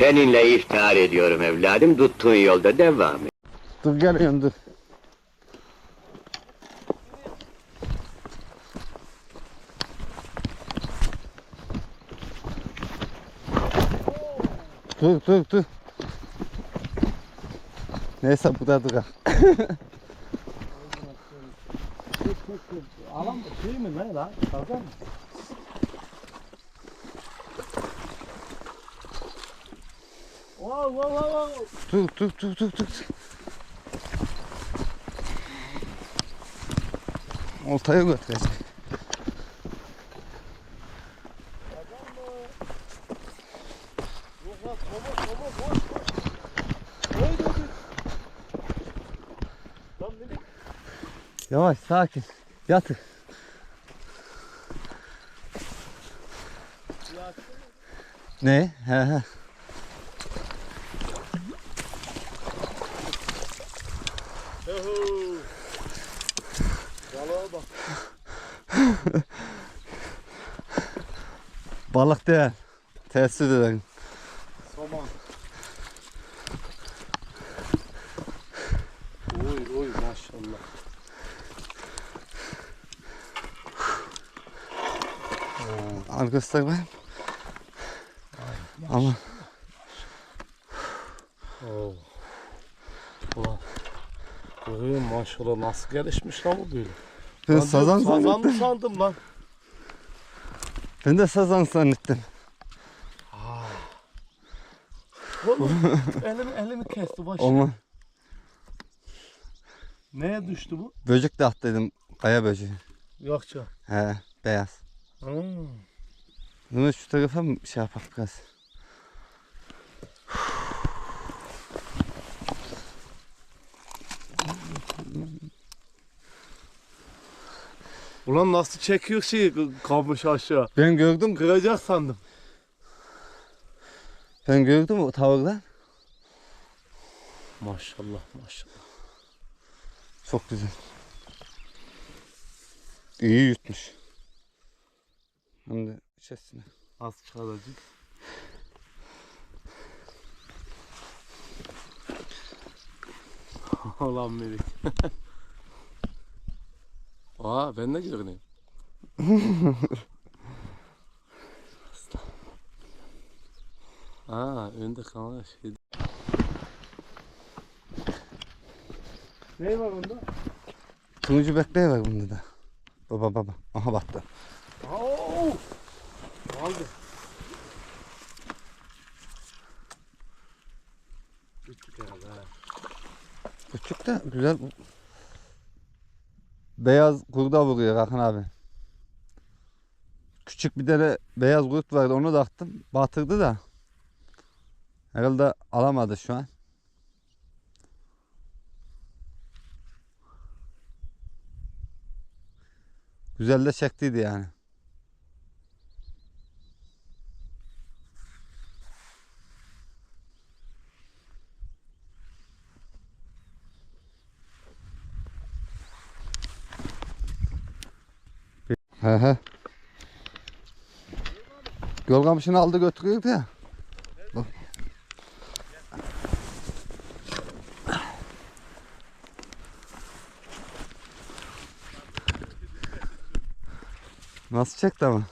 Seninle iftihar ediyorum evladım. Tuttuğun yolda devam et. Dur geliyorum dur. Dur dur dur. Neyse bu da dur. Alan mı? Şey mi ne lan? Kazan mı? Wow wow wow wow. Dur dur dur dur dur. Oltaya götürecek. Yavaş sakin. Yatır. Ne? He he. Balığa bak. Balık değil. Teessüf ederim. Saman. Oy oy maşallah. Al göster bakayım. Ama Oo. Ulan. Oy maşallah nasıl gelişmiş lan bu böyle. ben sazan diyorum, zannettim. sandım lan? Ben de sazan zannettim. Oğlum elimi, elimi kesti başı. Olma. Neye düştü bu? Böcek de attıydım. Kaya böceği. Yok canım. He beyaz. Hmm. Bunu şu tarafa mı şey yapak biraz? Ulan nasıl çekiyor şeyi kalmış aşağı. Ben gördüm. Kıracak sandım. Ben gördüm o tavırdan. Maşallah maşallah. Çok güzel. İyi yutmuş. Hem de içerisine. Az çalacak. Ulan Melik. Aa ben de görüneyim. Aa önde kamera şey. Ne var onda? Turuncu bekleği var bunda da. Baba baba. Aha battı. Oo! Aldı. Küçük herhalde ha. Küçük de güzel. Beyaz kurda vuruyor Hakan abi. Küçük bir tane beyaz kurt vardı onu da attım. Batırdı da. Herhalde alamadı şu an. Güzel de çektiydi yani. He he. Yol kamışını aldı götürüyordu ya. Nasıl çekti ama?